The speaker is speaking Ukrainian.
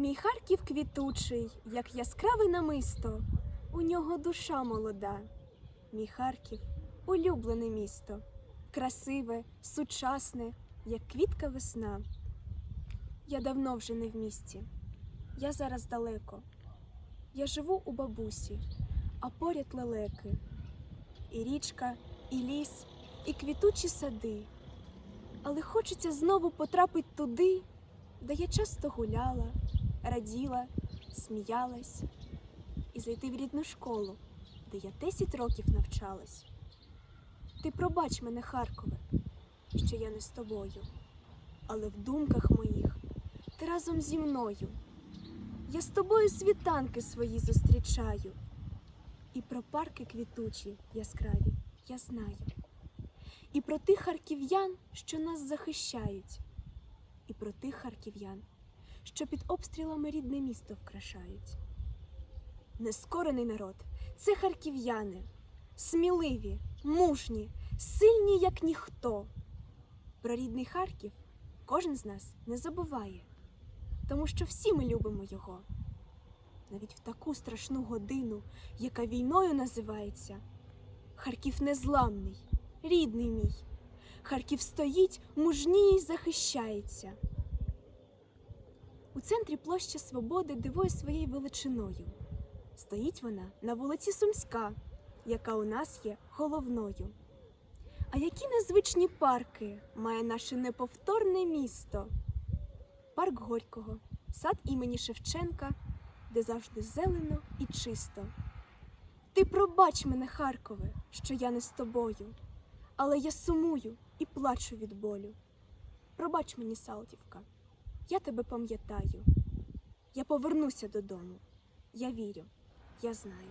Мій Харків квітучий, як яскраве намисто, у нього душа молода. Мій Харків улюблене місто, красиве, сучасне, як квітка весна. Я давно вже не в місті, я зараз далеко. Я живу у бабусі, а поряд лелеки. І річка, і ліс, і квітучі сади. Але хочеться знову потрапить туди, де я часто гуляла, раділа, сміялась, і зайти в рідну школу, де я 10 років навчалась. Ти пробач мене, Харкове, що я не з тобою, але в думках моїх ти разом зі мною. Я з тобою світанки свої зустрічаю, і про парки квітучі яскраві я знаю, і про тих харків'ян, що нас захищають, і про тих харків'ян, що під обстрілами рідне місто вкрашають. Нескорений народ це харків'яни, сміливі, мужні, сильні, як ніхто. Про рідний Харків кожен з нас не забуває, тому що всі ми любимо його. Навіть в таку страшну годину, яка війною називається, Харків незламний, рідний мій. Харків стоїть, мужній захищається. У центрі площа Свободи дивує своєю величиною. Стоїть вона на вулиці Сумська, яка у нас є головною. А які незвичні парки має наше неповторне місто? Парк Горького, сад імені Шевченка, де завжди зелено і чисто. Ти пробач мене, Харкове, що я не з тобою, але я сумую і плачу від болю. Пробач мені, Салтівка, я тебе пам'ятаю. Я повернуся додому. Я вірю, я знаю.